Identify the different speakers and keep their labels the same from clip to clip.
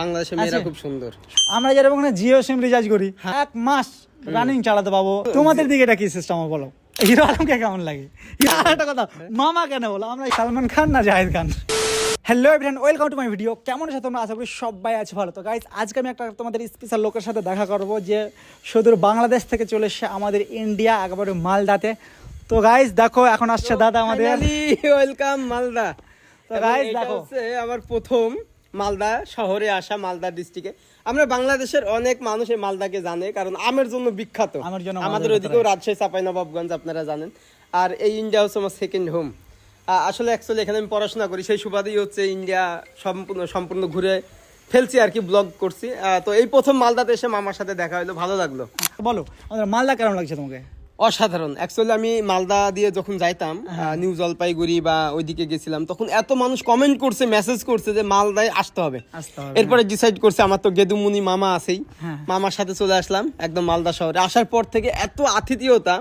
Speaker 1: বাংলাদেশের মেয়েরা খুব সুন্দর।
Speaker 2: আমরা যেরকম জিও সিম রিচার্জ করি এক মাস রানিং চালাতে পাবো। তোমাদের দিকে এটা কি সিস্টেম বলো? হিরো আলমকে কেমন লাগে? একটা কথা মামা কেন বলো? আমরা সালমান খান না Zahed Khan? Hello everyone welcome to my video কেমন আছো তোমরা? আশা করি সবাই আছে ভালো। তো গাইজ আজকে আমি একটা তোমাদের স্পেশাল লোকের সাথে দেখা করব যে সুদূর বাংলাদেশ থেকে চলে এসছে আমাদের ইন্ডিয়া একেবারে মালদাতে। তো গাইজ দেখো এখন আসছে দাদা আমাদের।
Speaker 1: ওয়েলকাম মালদা।
Speaker 2: তো
Speaker 1: এটা
Speaker 2: দেখো।
Speaker 1: আমার প্রথম মালদা শহরে আসা মালদা ডিস্ট্রিক্টে আমরা বাংলাদেশের অনেক মানুষ এই মালদাকে জানে কারণ আমের জন্য বিখ্যাত। আমাদের ওইদিকেও রাজশাহী চাঁপাইনবাবগঞ্জ আপনারা জানেন। আর এই ইন্ডিয়া হচ্ছে আমার সেকেন্ড হোম আসলে অ্যাকচুয়ালি এখানে আমি পড়াশোনা করি সেই সুবাদেই হচ্ছে ইন্ডিয়া সম্পূর্ণ সম্পূর্ণ ঘুরে ফেলছি আর কি ব্লগ করছি। তো এই প্রথম মালদাতে এসে মামার সাথে দেখা হলো ভালো লাগল।
Speaker 2: বলো মালদা কেমন লাগছে তোমাকে?
Speaker 1: অসাধারণ। অ্যাকচুয়ালি আমি মালদা দিয়ে যখন যাইতাম নিউ জলপাইগুড়ি বা ওইদিকে গেছিলাম তখন এত মানুষ কমেন্ট করছে মেসেজ করছে যে মালদায় আসতে হবে। এরপরে ডিসাইড করছে আমার তো গেদুমুনি মামা আছেই।
Speaker 2: হ্যাঁ।
Speaker 1: মামার সাথে চলে আসলাম একদম মালদা শহরে। আসার পর থেকে এত আতিথেয়তা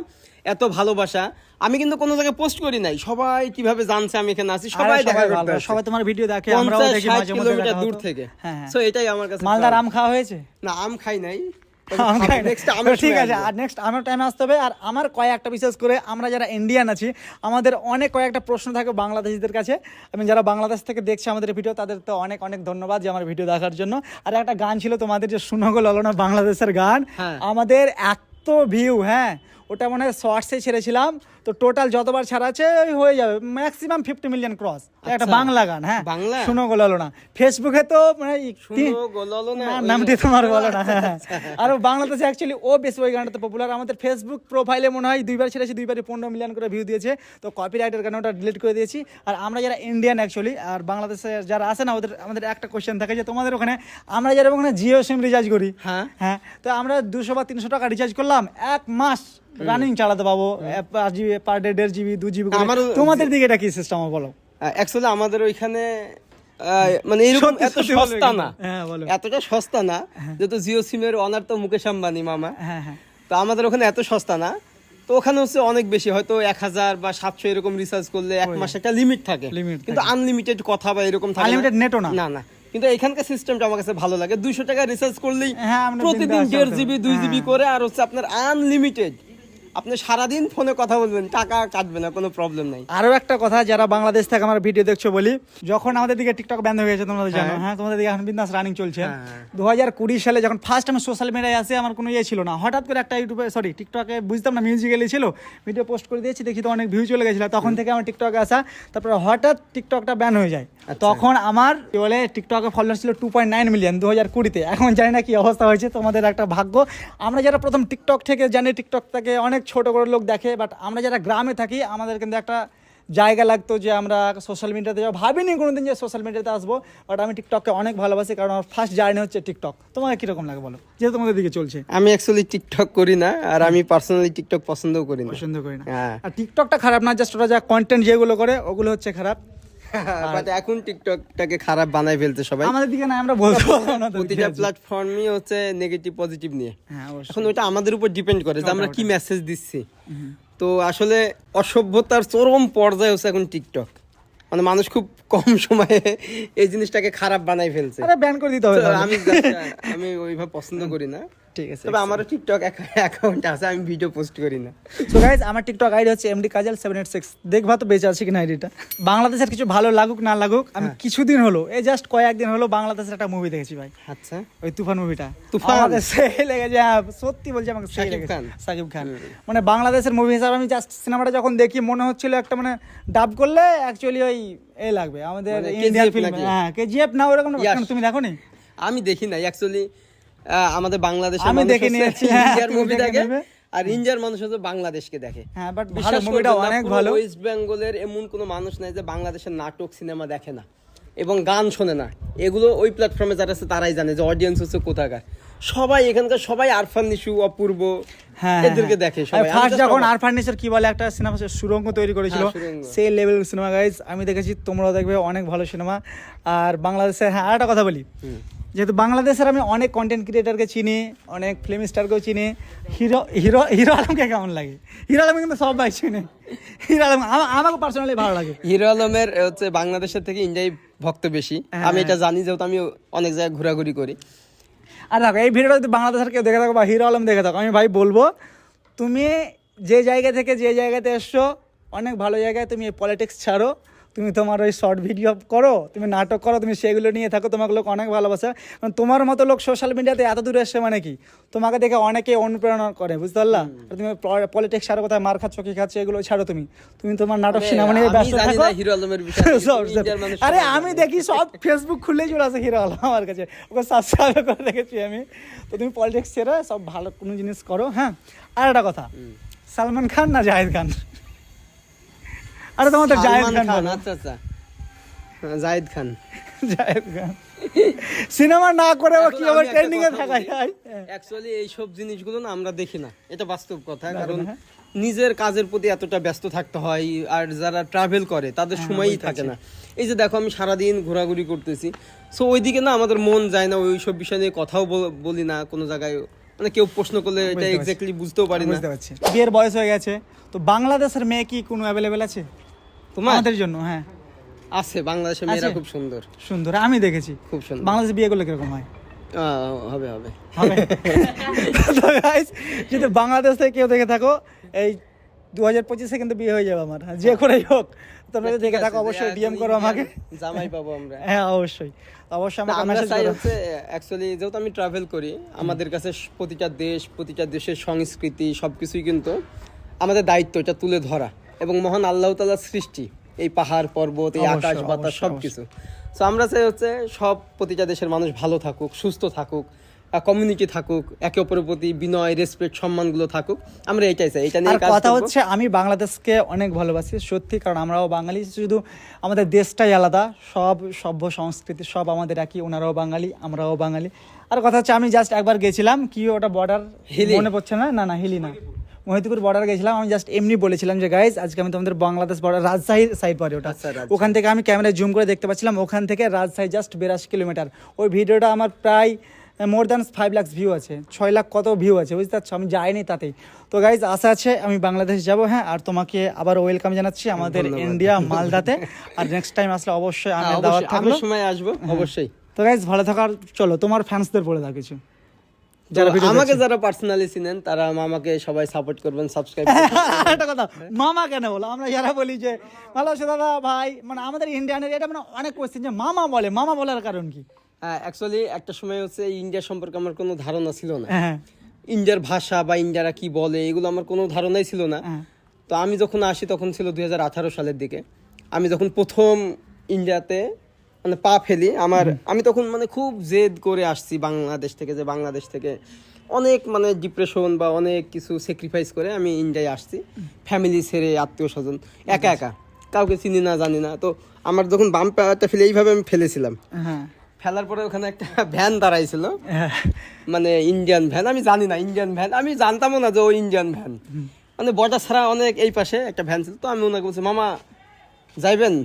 Speaker 1: এত ভালোবাসা আমি কিন্তু কোনো জায়গায় পোস্ট করি নাই। সবাই কীভাবে জানছে আমি এখানে আছি সবাই দেখা করতে
Speaker 2: সবাই তোমার ভিডিও দেখে আমরাও দেখি
Speaker 1: 60
Speaker 2: মাঝে মধ্যে
Speaker 1: দূর থেকে।
Speaker 2: হ্যাঁ। হ্যাঁ
Speaker 1: সো এটাই আমার কাছে
Speaker 2: মালদার আম খাওয়া হয়েছে?
Speaker 1: না আম খাই নাই।
Speaker 2: ঠিক আছে আর নেক্সট আমার টাইমে আসতে হবে আর আমার কয়েকটা বিশেষ করে আমরা যারা ইন্ডিয়ান আছি আমাদের অনেক কয়েকটা প্রশ্ন থাকে বাংলাদেশিদের কাছে। আমি যারা বাংলাদেশ থেকে দেখছে আমাদের ভিডিও তাদের তো অনেক অনেক ধন্যবাদ যে আমার ভিডিও দেখার জন্য। আর একটা গান ছিল তোমাদের যে শুনগো ললনা বাংলাদেশের গান
Speaker 1: হ্যাঁ।
Speaker 2: আমাদের এত ভিউ হ্যাঁ। ওটা মনে হয় শর্টসে ছেড়েছিলাম। তো টোটাল যতবার ছাড়া আছে ওই হয়ে যাবে। ম্যাক্সিমাম ফিফটি মিলিয়ন ক্রস একটা
Speaker 1: আচ্ছা।
Speaker 2: বাংলা গান হ্যাঁ।
Speaker 1: বাংলা?
Speaker 2: শুনো গো না। ফেসবুকে তো মানে নামটি তোমার বলো না হ্যাঁ। আর বাংলাদেশে অ্যাকচুয়ালি ও বেশি ওই গানটা তো পপুলার আমাদের ফেসবুক প্রোফাইলে মনে হয় দুইবার ছেড়েছি দুইবারই পনেরো মিলিয়ন করে ভিউ দিয়েছে। তো কপিরাইটের কারণে ওটা ডিলিট করে দিয়েছি। আর আমরা যারা ইন্ডিয়ান অ্যাকচুয়ালি আর বাংলাদেশে যারা আসে না ওদের আমাদের একটা কোয়েশ্চেন থাকে যে তোমাদের ওখানে আমরা যারা ওখানে জিও সিম রিচার্জ করি
Speaker 1: হ্যাঁ।
Speaker 2: হ্যাঁ তো আমরা দুশো বা তিনশো টাকা রিচার্জ করলাম এক মাস। রানিং চালাতে পাবো পাঁচ জিবি পার ডে দেড় জিবি দু জিবি তোমাদের দিকে এটা কি সিস্টেম বলো?
Speaker 1: অ্যাকচুয়ালি আমাদের ওইখানে মানে এরকম এত সস্তা না।
Speaker 2: হ্যাঁ,
Speaker 1: এতটা সস্তা না যেহেতু জিও সিমের অনার তো মুকেশ আম্বানি মামা।
Speaker 2: হ্যাঁ হ্যাঁ
Speaker 1: তো আমাদের ওখানে এত সস্তা না। তো ওখানে হচ্ছে অনেক বেশি হয়তো এক হাজার বা সাতশো এরকম রিচার্জ করলে এক মাস একটা লিমিট থাকে। কিন্তু আনলিমিটেড কথা বা এরকম থাকে না।
Speaker 2: না।
Speaker 1: না না। কিন্তু এখানকার সিস্টেমটা আমার কাছে ভালো লাগে। দুইশো টাকা রিচার্জ করলেই
Speaker 2: হ্যাঁ,
Speaker 1: প্রতিদিন দেড় জিবি দুই
Speaker 2: হ্যাঁ।
Speaker 1: জিবি করে আর হচ্ছে আপনার আনলিমিটেড আপনি সারাদিন ফোনে কথা বলবেন টাকা কাটবে না কোনো প্রবলেম নাই।
Speaker 2: আরও একটা কথা যারা বাংলাদেশ থেকে আমার ভিডিও দেখছ বলি যখন আমাদের দিকে টিকটক ব্যান হয়ে গেছে তোমরা জানো
Speaker 1: হ্যাঁ।
Speaker 2: হ্যাঁ তোমাদের দিকে এখন বিন্দাস রানিং চলছে।
Speaker 1: হ্যাঁ।
Speaker 2: দু হাজার কুড়ি সালে যখন ফার্স্ট আমি সোশ্যাল মিডিয়ায় আসে আমার কোনো ইয়ে ছিল না। হঠাৎ করে একটা ইউটিউবে সরি টিকটকে বুঝতাম না মিউজিক্যালি ছিল ভিডিও পোস্ট করে দিয়েছি দেখি তো অনেক ভিউ চলে গেছিল। তখন থেকে আমার টিকটকে আসা তারপরে হঠাৎ টিকটকটা ব্যান হয়ে যায়।
Speaker 1: আচ্ছা।
Speaker 2: তখন আমার কি বলে টিকটকে ফলোয়ার ছিল টু পয়েন্ট নাইন মিলিয়ন দু হাজার কুড়িতে। এখন জানি না কি অবস্থা হয়েছে তোমাদের একটা ভাগ্য। আমরা যারা প্রথম টিকটক থেকে জানি টিকটক থেকে অনেক ছোট করে লোক দেখে বাট আমরা যারা গ্রামে থাকি আমাদের কিন্তু একটা জায়গা লাগতো যে আমরা সোশ্যাল মিডিয়াতে যাব। ভাবিনি কোনোদিন যে সোশ্যাল মিডিয়াতে আসব বাট আমি টিকটককে অনেক ভালোবাসি কারণ আমার ফার্স্ট জার্নি হচ্ছে টিকটক তোমাকে কীরকম লাগে বলো? যেহেতু তোমাদের দিকে চলছে।
Speaker 1: আমি অ্যাকচুয়ালি টিকটক করি না আর আমি পার্সোনালি টিকটক পছন্দও করি না।
Speaker 2: পছন্দ করি না।
Speaker 1: হ্যাঁ।
Speaker 2: আর টিকটকটা খারাপ না জাস্ট ওরা যা কন্টেন্ট যেগুলো করে ওগুলো হচ্ছে খারাপ।
Speaker 1: বাট এখন টিকটকটাকে খারাপ বানাই ফেলতে সবাই।
Speaker 2: আমাদের দিকে না আমরা বলতে পারব না তো।
Speaker 1: প্রতিটা প্ল্যাটফর্মই হচ্ছে নেগেটিভ পজিটিভ নিয়ে।
Speaker 2: হ্যাঁ
Speaker 1: এখন ওটা আমাদের উপর ডিপেন্ড করে যে আমরা কি মেসেজ দিচ্ছি। তো আসলে অসভ্যতার চরম পর্যায়ে হচ্ছে এখন টিকটক। মানে মানুষ খুব কম সময়ে এই জিনিসটাকে খারাপ বানাই ফেলছে।
Speaker 2: ব্যান করে দিতে হবে
Speaker 1: আমি আমি ওইভাবে পছন্দ করি না।
Speaker 2: ঠিক আছে
Speaker 1: তবে আমারও টিকটক অ্যাকাউন্ট আছে আমি ভিডিও পোস্ট করি না।
Speaker 2: সো গাইজ আমার টিকটক আইডি হচ্ছে MD Kajal seven eight six দেখবা তো বেঁচে আছে কিনা আইডিটা বাংলাদেশের কিছু ভালো লাগুক না লাগুক আমি
Speaker 1: হ্যাঁ।
Speaker 2: কিছুদিন হলো এই জাস্ট কয়েকদিন হলো বাংলাদেশের একটা মুভি দেখেছি ভাই।
Speaker 1: আচ্ছা।
Speaker 2: ওই তুফান মুভিটা
Speaker 1: তুফান?
Speaker 2: সেই লেগেছে হ্যাঁ, সত্যি বলছি আমাকে সেই লেগেছে।
Speaker 1: খান?
Speaker 2: সাকিব খান। মানে বাংলাদেশের মুভি হিসাবে আমি জাস্ট সিনেমাটা যখন দেখি মনে হচ্ছিল একটা মানে ডাব করলে অ্যাকচুয়ালি ওই এ লাগবে। আমাদের
Speaker 1: মানে
Speaker 2: ইন্ডিয়ান ফিল্ম হ্যাঁ কেজিএফ না ওরকম তুমি দেখো নি
Speaker 1: আমি দেখি না অ্যাকচুয়ালি আমাদের বাংলাদেশের
Speaker 2: আমি দেখে নিয়েছি, হ্যাঁ,
Speaker 1: ইন্ডিয়ার মুভি
Speaker 2: দেখে
Speaker 1: আর ইন্ডিয়ার মানুষ হচ্ছে বাংলাদেশকে দেখে।
Speaker 2: হ্যাঁ বাট ভালো মুভিটা অনেক ভালো।
Speaker 1: ওয়েস্ট বেঙ্গলের এমন কোনো মানুষ নাই যে বাংলাদেশের নাটক সিনেমা দেখে না। এবং গান শোনে না। এগুলো ওই প্ল্যাটফর্মে যারা আছে তারাই জানে যে অডিয়েন্স হচ্ছে কোথাকার। সবাই এখানকার সবাই আরফান নিশু অপূর্ব
Speaker 2: হ্যাঁ
Speaker 1: এদেরকে দেখে সবাই।
Speaker 2: ফার্স্ট যখন
Speaker 1: অবাক।
Speaker 2: আর ফার্নিচার কি বলে একটা সিনেমা সুরঙ্গ তৈরি করেছিল
Speaker 1: হ্যাঁ।
Speaker 2: সেই লেভেল সিনেমা গাইজ আমি দেখেছি তোমরাও দেখবে অনেক ভালো সিনেমা আর বাংলাদেশে হ্যাঁ আর একটা কথা বলি। যেহেতু বাংলাদেশের আমি অনেক কন্টেন্ট ক্রিয়েটারকে চিনি অনেক ফিল্ম স্টারকেও চিনি। হিরো হিরো হিরো আলমকে কেমন লাগে? হিরো আলম কিন্তু সব ভাই চিনি। হিরো আলম আমা- আমাকে পার্সোনালি ভালো লাগে।
Speaker 1: হিরো আলমের হচ্ছে বাংলাদেশের থেকে ইন্ডিয়ায় ভক্ত বেশি।
Speaker 2: হ্যাঁ।
Speaker 1: আমি এটা জানি যেহেতু আমি অনেক জায়গায় ঘোরাঘুরি করি।
Speaker 2: আর দেখো এই ভিডিওটা যদি বাংলাদেশের কেউ দেখে থাকো বা হিরো আলম দেখে থাকো আমি ভাই বলব তুমি যে জায়গা থেকে যে জায়গাতে এসছো অনেক ভালো জায়গায় তুমি এই পলিটিক্স ছাড়ো। তুমি তোমার ওই শর্ট ভিডিও করো তুমি নাটক করো তুমি সেগুলো নিয়ে থাকো তোমাকে লোক অনেক ভালোবাসে। কারণ তোমার মতো লোক সোশ্যাল মিডিয়াতে এত দূরে এসছে মানে কি? তোমাকে দেখে অনেকে অনুপ্রেরণা করে বুঝতে পারলা? আর তুমি পলিটিক্স ছাড়ো কোথায় মার খাচ্ছ কি খাচ্ছ এগুলো ছাড়ো তুমি। তুমি তোমার নাটক সিনেমা নিয়ে ব্যস্ত থাকো। আরে আমি দেখি সব ফেসবুক খুললেই চলে আসে হিরো আলম আমার কাছে। ওকে সাবস্ক্রাইব করে রেখেছি আমি। তো তুমি পলিটিক্স ছেড়ে সব ভালো কোনো জিনিস করো হ্যাঁ? আর একটা কথা। সালমান খান না জাহেদ খান? আরে তোমার তো জাহেদ খান
Speaker 1: আচ্ছা আচ্ছা। হ্যাঁ, খান।
Speaker 2: খান। সিনেমা না করে কীভাবে
Speaker 1: আমি
Speaker 2: ট্রেন্ডিং এ থাকা যায়?
Speaker 1: অ্যাকচুয়ালি এই সব জিনিসগুলো না আমরা দেখি না। এটা বাস্তব কথা কারণ
Speaker 2: হ্যাঁ।
Speaker 1: নিজের কাজের প্রতি এতটা ব্যস্ত থাকতে হয় আর যারা ট্রাভেল করে তাদের
Speaker 2: হ্যাঁ,
Speaker 1: সময়ই থাকে না। এই যে দেখো আমি সারাদিন ঘোরাঘুরি করতেছি। সো ওইদিকে না আমাদের মন যায় না ওই সব বিষয় নিয়ে কথাও বলি না কোনো জায়গায়। মানে কেউ প্রশ্ন করলে এটা এক্স্যাক্টলি বুঝতেও পারি না।
Speaker 2: বিয়ের বয়স হয়ে গেছে। তো বাংলাদেশের মেয়ে কি কোনো অ্যাভেলেবেল আছে?
Speaker 1: তোমার?
Speaker 2: আমাদের জন্য হ্যাঁ।
Speaker 1: আছে বাংলাদেশের মেয়েরা খুব সুন্দর।
Speaker 2: সুন্দর আমি দেখেছি।
Speaker 1: খুব সুন্দর।
Speaker 2: বাংলাদেশে বিয়ে করলে কীরকম হয়?
Speaker 1: হবে হবে।
Speaker 2: যদি বাংলাদেশ থেকে কেউ দেখে থাকো এই দু হাজার পঁচিশে কিন্তু বিয়ে হয়ে যাবে আমার। যে করেই হোক তোমরা যদি দেখে থাকো অবশ্যই ডিএম করো আমাকে।
Speaker 1: জামাই পাবো আমরা।
Speaker 2: হ্যাঁ অবশ্যই। অবশ্যই আমাকে
Speaker 1: আমরা চাই হচ্ছে অ্যাকচুয়ালি যেহেতু আমি ট্রাভেল করি আমাদের কাছে প্রতিটা দেশ প্রতিটা দেশের সংস্কৃতি সবকিছুই কিন্তু আমাদের দায়িত্ব এটা তুলে ধরা। এবং মহান আল্লাহ তাআলার সৃষ্টি। এই পাহাড় পর্বত এই আকাশ বাতাস
Speaker 2: অবশ্যই,
Speaker 1: সবকিছু। তো আমরা চাই হচ্ছে সব প্রতিটা দেশের মানুষ ভালো থাকুক সুস্থ থাকুক কমিউনিটি থাকুক একে অপরের প্রতি বিনয় রেসপেক্ট সম্মানগুলো থাকুক। আমরা এটাই চাই এটা নিয়ে
Speaker 2: কথা হচ্ছে আমি বাংলাদেশকে অনেক ভালোবাসি সত্যি কারণ আমরাও বাঙালি শুধু আমাদের দেশটাই আলাদা সব সভ্য সংস্কৃতি সব আমাদের একই ওনারাও বাঙালি আমরাও বাঙালি। আর কথা হচ্ছে আমি জাস্ট একবার গেছিলাম কি ওটা বর্ডার
Speaker 1: হিলি।
Speaker 2: মনে পড়ছে না? না না হিলি না। মহিতুপুর বর্ডার গেছিলাম আমি জাস্ট এমনি বলেছিলাম যে গাইজ আজকে আমি তোমাদের বাংলাদেশ বর্ডার রাজশাহীর সাইড পরে ওটা।
Speaker 1: আচ্ছা,
Speaker 2: ওখান থেকে আমি ক্যামেরায় জুম করে দেখতে পাচ্ছিলাম ওখান থেকে রাজশাহী জাস্ট বিরাশি কিলোমিটার। ওই ভিডিওটা আমার প্রায় more than five lakh view আছে ছয় লাখ কত ভিউ আছে বুঝতে পারছ? আমি যাইনি তাতেই। তো গাইজ আশা আছে আমি বাংলাদেশ যাব হ্যাঁ আর তোমাকে আবার ওয়েলকাম জানাচ্ছি আমাদের ইন্ডিয়া মালদাতে আর নেক্সট টাইম আসলে অবশ্যই আমি
Speaker 1: হ্যাঁ,
Speaker 2: দাওয়াত থাকল
Speaker 1: আমি সময় আসব অবশ্যই।
Speaker 2: তো গাইজ ভালো থাকার চলো তোমার ফ্যান্সদের বলে দাও কিছু। যারা
Speaker 1: আমাকে যারা পার্সোনালি চিনেন তারা আমাকে সবাই সাপোর্ট করবেন সাবস্ক্রাইব
Speaker 2: একটা কথা মামা কেন বলো? আমরা যারা বলি যে ভালো আছো দাদা ভাই মানে আমাদের ইন্ডিয়ানের এটা মানে অনেক যে মামা বলে মামা বলার কারণ কি?
Speaker 1: অ্যাকচুয়ালি একটা সময় হচ্ছে ইন্ডিয়া সম্পর্কে আমার কোনো ধারণা ছিল না। ইন্ডিয়ার ভাষা বা ইন্ডিয়ারা কি বলে এগুলো আমার কোনো ধারণাই ছিল না।
Speaker 2: হ্যাঁ।
Speaker 1: তো আমি যখন আসি তখন ছিল দুই হাজার আঠারো সালের দিকে। আমি যখন প্রথম ইন্ডিয়াতে মানে পা ফেলি। আমার আমি তখন মানে খুব জেদ করে আসছি বাংলাদেশ থেকে যে বাংলাদেশ থেকে অনেক মানে ডিপ্রেশন বা অনেক কিছু স্যাক্রিফাইস করে আমি ইন্ডিয়ায় আসছি। ফ্যামিলি ছেড়ে আত্মীয় স্বজন একা একা। কাউকে চিনি না জানি না। তো আমার যখন বাম পাটা ফেলে এইভাবে আমি ফেলেছিলাম।
Speaker 2: হ্যাঁ।
Speaker 1: ফেলার পরে ওখানে একটা ভ্যান দাঁড়াইছিল।
Speaker 2: হ্যাঁ।
Speaker 1: মানে ইন্ডিয়ান ভ্যান আমি জানি না ইন্ডিয়ান ভ্যান আমি জানতামও না যে ও ইন্ডিয়ান ভ্যান মানে বর্ডার ছাড়া অনেক এই পাশে একটা ভ্যান ছিল। তো আমি ওনাকে বলছি মামা যাইবেন?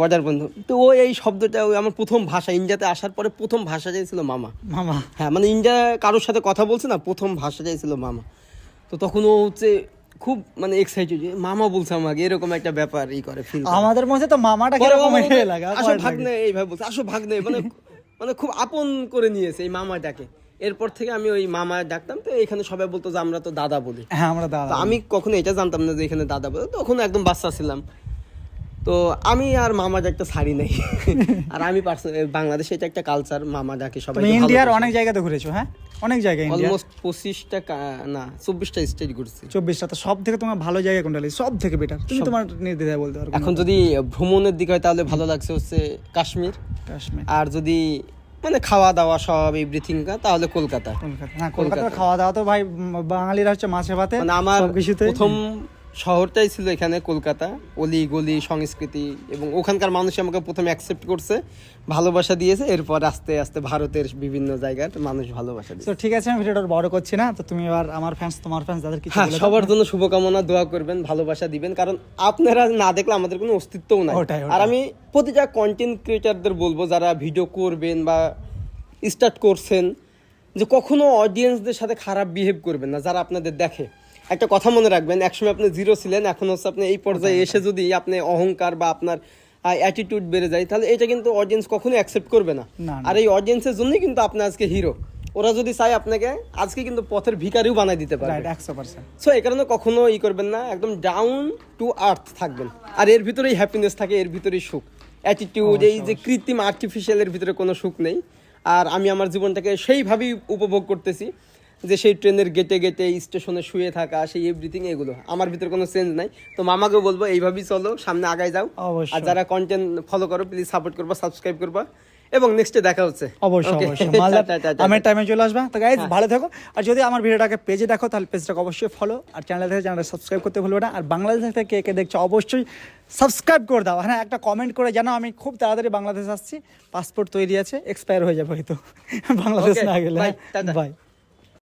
Speaker 1: বর্ডার বন্ধু। তো ও এই শব্দটা ওই আমার প্রথম ভাষা ইন্ডিয়াতে আসার পরে প্রথম ভাষা ছিল মামা।
Speaker 2: মামা।
Speaker 1: হ্যাঁ মানে ইন্ডিয়া কারোর সাথে কথা বলছে না প্রথম ভাষা ছিল মামা। তো তখন ও হচ্ছে খুব মানে এক্সাইটেড মামা বলছে আমাকে এরকম একটা ব্যাপার ই করে ফিল
Speaker 2: আমাদের মধ্যে তো মামাটা কীরকম লাগে
Speaker 1: আসো ভাগ্নে এইভাবে বলছে আসো ভাগ্নে। মানে মানে খুব আপন করে নিয়েছে এই মামাটাকে। এরপর থেকে আমি ওই মামা ডাকতাম তো এখানে সবাই বলতো যে আমরা তো দাদা বলি।
Speaker 2: হ্যাঁ আমরা দাদা
Speaker 1: আমি কখনো এটা জানতাম না যে এখানে দাদা বলে তখন একদম বাচ্চা ছিলাম। তো আমি আর মামা যা একটা ছাড়ি নাই। আর আমি বাংলাদেশে এটা একটা কালচার মামা যাকে সবাই
Speaker 2: ইন্ডিয়ার অনেক জায়গাতে ঘুরেছো হ্যাঁ? অনেক জায়গায়
Speaker 1: অলমোস্ট পঁচিশটা না চব্বিশটা স্টেট ঘুরছি।
Speaker 2: চব্বিশটা তো সব থেকে তোমার ভালো জায়গা কোনটা লাগে সব থেকে বেটার তুমি তোমার নির্দ্বিধায় বলতে পারো
Speaker 1: এখন যদি ভ্রমণের দিকে হয় তাহলে ভালো লাগছে হচ্ছে কাশ্মীর।
Speaker 2: কাশ্মীর।
Speaker 1: আর যদি মানে খাওয়া দাওয়া সব এভরিথিং তাহলে কলকাতা।
Speaker 2: কলকাতা। হ্যাঁ কলকাতার খাওয়া দাওয়া তো ভাই বাঙালিরা হচ্ছে মাছে ভাতে
Speaker 1: মানে আমার প্রথম শহরটাই ছিল এখানে কলকাতা। অলি গলি সংস্কৃতি এবং ওখানকার মানুষ আমাকে প্রথমে অ্যাকসেপ্ট করছে ভালোবাসা দিয়েছে এরপর আস্তে আস্তে ভারতের বিভিন্ন জায়গার মানুষ ভালোবাসা দিয়েছে।
Speaker 2: তো ঠিক আছে আমি ভিডিওটা বড় করছি না তো তুমি এবার আমার ফ্যান্স তোমার ফ্যান্স যাদের কিছু
Speaker 1: হ্যাঁ সবার জন্য শুভকামনা দোয়া করবেন ভালোবাসা দিবেন কারণ আপনারা না দেখলে আমাদের কোনো অস্তিত্বও নাই। আর আমি প্রতিটা কন্টেন্ট ক্রিয়েটারদের বলব যারা ভিডিও করবেন বা স্টার্ট করছেন যে কখনো অডিয়েন্সদের সাথে খারাপ বিহেভ করবেন না যারা আপনাদের দেখে। একটা কথা মনে রাখবেন একসময় আপনি জিরো ছিলেন এখন হচ্ছে আপনি এই পর্যায়ে এসে যদি আপনি অহংকার বা আপনার অ্যাটিটিউড বেড়ে যায় তাহলে এটা কিন্তু অডিয়েন্স কখনো অ্যাকসেপ্ট করবে না। আর এই অডিয়েন্সের জন্যই কিন্তু আপনি আজকে হিরো ওরা যদি চায় আপনাকে আজকে কিন্তু পথের ভিখারিও বানাই দিতে
Speaker 2: পার্সেন্ট
Speaker 1: সো এই কারণে কখনো ই করবেন না একদম ডাউন টু আর্থ থাকবেন। আর এর ভিতরেই হ্যাপিনেস থাকে এর ভিতরেই সুখ। অ্যাটিটিউড এই যে কৃত্রিম আর্টিফিশিয়ালের ভিতরে কোনো সুখ নেই। আর আমি আমার জীবনটাকে সেইভাবেই উপভোগ করতেছি। যে সেই ট্রেনের গেটে গেটে স্টেশনে শুয়ে থাকা সেই এভরিথিং এগুলো। আমার ভিতরে কোনো চেঞ্জ নাই। তো মামাকে বলব এইভাবেই চলো সামনে আগায় যাও। আর যারা কন্টেন্ট ফলো করো প্লিজ সাপোর্ট করবা সাবস্ক্রাইব করবা। এবং নেক্সটে দেখা হচ্ছে।
Speaker 2: অবশ্যই। আমের টাইমে চলে আসবা। তো গাইজ
Speaker 1: হ্যাঁ।
Speaker 2: ভালো থাকো। আর যদি আমার ভিডিওটাকে পেজে দেখো তাহলে পেজটাকে অবশ্যই ফলো আর চ্যানেল থেকে চ্যানেলটা সাবস্ক্রাইব করতে ভুলবে না। আর বাংলাদেশ থেকে কে কে দেখছ অবশ্যই সাবস্ক্রাইব করে দাও। হ্যাঁ একটা কমেন্ট করে জানো আমি খুব তাড়াতাড়ি বাংলাদেশ আসছি। পাসপোর্ট তৈরি আছে এক্সপায়ার হয়ে যাবে হয়তো। বাংলাদেশ না গেলে। বাই